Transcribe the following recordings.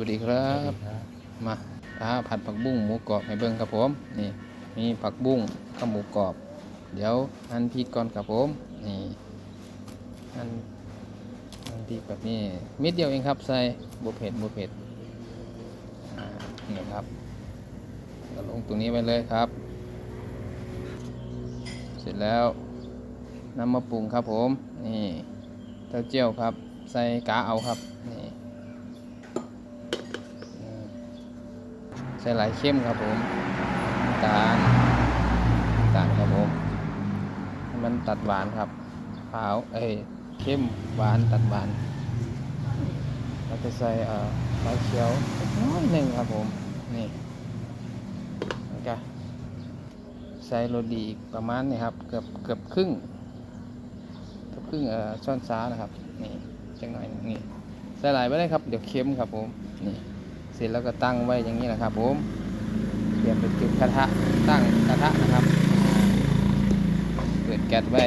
วัสดีครับ มาอ่าผัดผักบุ้งหมูกรอบให้เบิ่งครับผม นี่ มีผักบุ้งกับหมูกรอบ เดี๋ยวหั่นพริกก่อนครับผม นี่หั่นหั่นพริกแบบนี้มิดเดียวเองครับ ใส่บุเผ็ดบุเผ็ดอ่านี่ครับก็ลงตรงนี้ไปเลยครับ เสร็จแล้วนำมาปรุงครับผม นี่เต้าเจี้ยวครับ ใส่กาเอาครับ นี่ ใส่หลายเข้มครับผมตาลตาลครับผมมันตัดหวานครับขาวเอ้ยเข้มหวานตัดหวานแล้วก็ใส่เอ่อใบเขียวน้อยหนึ่งครับผมนี่แล้วก็ใส่โรดีอีกประมาณนี่ครับเกือบเกือบครึ่งเกือบครึ่งเอ่อช้อนซ้านะครับนี่จังหน่อยนี่ใส่หลายไปเลยครับเดี๋ยวเค็มครับผมนี่ เสร็จแล้วก็ตั้งไว้อย่างนี้นะครับผมเตรียมเป็นจุดกระทะตั้งกระทะนะครับเปิดแก๊สไว้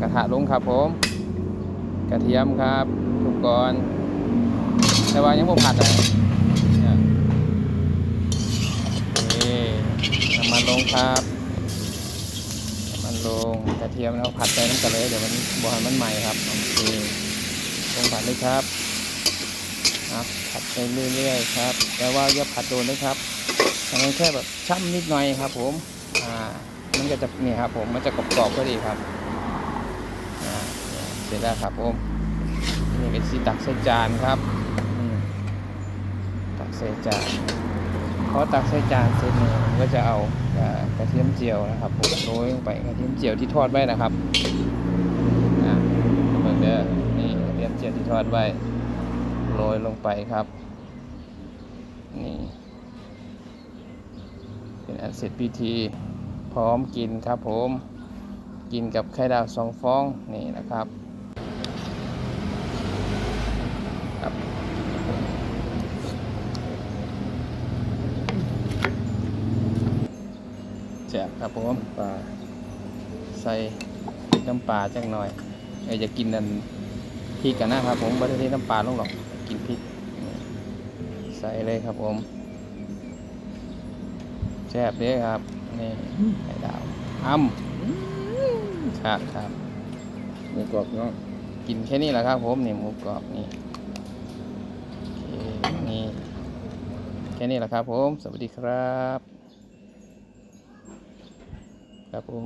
กระทะลงครับผม กระเทียมครับทุกกอนแต่ว่ายังไม่ผัดอะเนี่ยนี่น้ำมันลงครับน้ำมันลงกระเทียมแล้วผัดไปน้ำกันเลยเดี๋ยวมันบวให้มันใหม่ครับโอเคลงผัดเลยครับ ครับผัดไปเรื่อยๆครับแต่ว่าอย่าผัดโดนนะครับทำแค่แบบช่ำนิดหน่อยครับ ผมอ่ามันก็จะเนี่ยครับ ผมมันจะกรอบๆพอดีครับอ่าเสร็จแล้วครับผมนี่เป็นสีตักใส่จานครับอืมตักใส่จานพอตักใส่จานเสร็จเนี่ยผมก็จะเอากระเทียมเจียวนะครับผมโรยลงไปกระเทียมเจียวที่ทอดไว้นะครับอ่าเบิ่งเด้อนี่กระเทียมเจียวที่ทอดไว้ โรยลงไปครับ นี่ เป็นอันเสร็จพิธี พร้อมกินครับผม กินกับไข่ดาวสองฟอง นี่นะครับครับแซ่บครับผมปลาใส่น้ำปลาจักหน่อยเออจะกินนันพริกกันนะครับผมไม่ได้น้ำปลาลงหรอก กินพริก ใส่เลยครับผมแซ่บเด้ครับ นี่ไข่ดาวอ้ำครับครับหมูกรอบเนาะกินแค่นี้แหละครับผมนี่หมูกรอบนี่นี่แค่นี้แหละครับผม สวัสดีครับ ครับผม